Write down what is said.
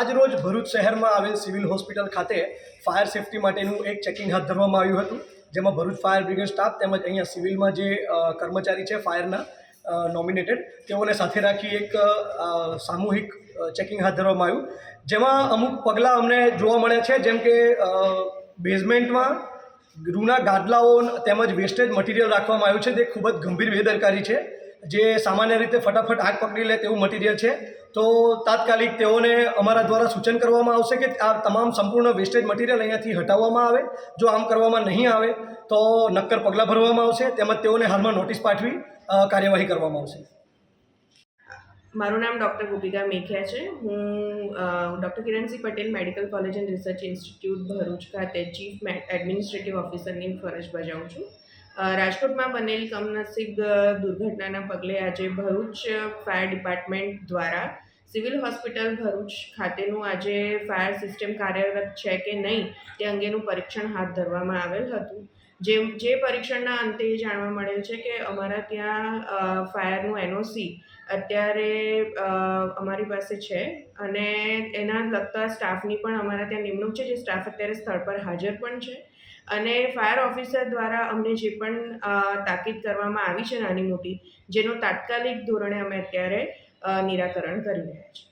આજ રોજ ભરૂચ શહેરમાં આવેલ સિવિલ હોસ્પિટલ ખાતે ફાયર સેફટી માટેનું એક ચેકિંગ હાથ ધરવામાં આવ્યું હતું, જેમાં ભરૂચ ફાયર બ્રિગેડ સ્ટાફ તેમજ અહીંયા સિવિલમાં જે કર્મચારી છે ફાયરના નોમિનેટેડ તેઓને સાથે રાખી એક સામૂહિક ચેકિંગ હાથ ધરવામાં આવ્યું. જેમાં અમુક પગલાં અમને જોવા મળ્યા છે, જેમ કે બેઝમેન્ટમાં રૂના ગાદલાઓ તેમજ વેસ્ટેજ મટીરિયલ રાખવામાં આવ્યું છે, તે ખૂબ જ ગંભીર બેદરકારી છે. જે સામાન્ય રીતે ફટાફટ આગ પકડી લે તેવું મટીરિયલ છે, તો તાત્કાલિક તેઓને અમારા દ્વારા સૂચન કરવામાં આવશે કે આ તમામ સંપૂર્ણ વેસ્ટેજ મટીરિયલ અહીંયાથી હટાવવામાં આવે. જો આમ કરવામાં નહીં આવે, તો નક્કર પગલાં ભરવામાં આવશે, તેમજ તેઓને હાલમાં નોટિસ પાઠવી કાર્યવાહી કરવામાં આવશે. મારું નામ ડૉક્ટર ગોપિકા મેખિયા છે. હું doctor Kiransinh Patel, medical college and research institute Bharuch ખાતે ચીફ એડમિનિસ્ટ્રેટિવ ઓફિસરની ફરજ બજાવું છું. રાજકોટમાં બનેલ કમનસીબ દુર્ઘટનાના પગલે આજે ભરૂચ ફાયર ડિપાર્ટમેન્ટ દ્વારા સિવિલ હોસ્પિટલ ભરૂચ ખાતેનું આજે ફાયર સિસ્ટમ કાર્યરત છે કે નહીં તે અંગેનું પરીક્ષણ હાથ ધરવામાં આવેલ હતું. જે જે પરીક્ષણના અંતે એ જાણવા મળેલ છે કે અમારા ત્યાં ફાયરનું એનઓસી અત્યારે અમારી પાસે છે અને એના લગતા સ્ટાફની પણ અમારા ત્યાં નિમણૂક છે, જે સ્ટાફ અત્યારે સ્થળ પર હાજર પણ છે. અને ફાયર ઓફિસર દ્વારા અમને જે પણ તાકીદ કરવામાં આવી છે નાની મોટી, જેનું તાત્કાલિક ધોરણે અમે અત્યારે નિરાકરણ કરી રહ્યા છીએ.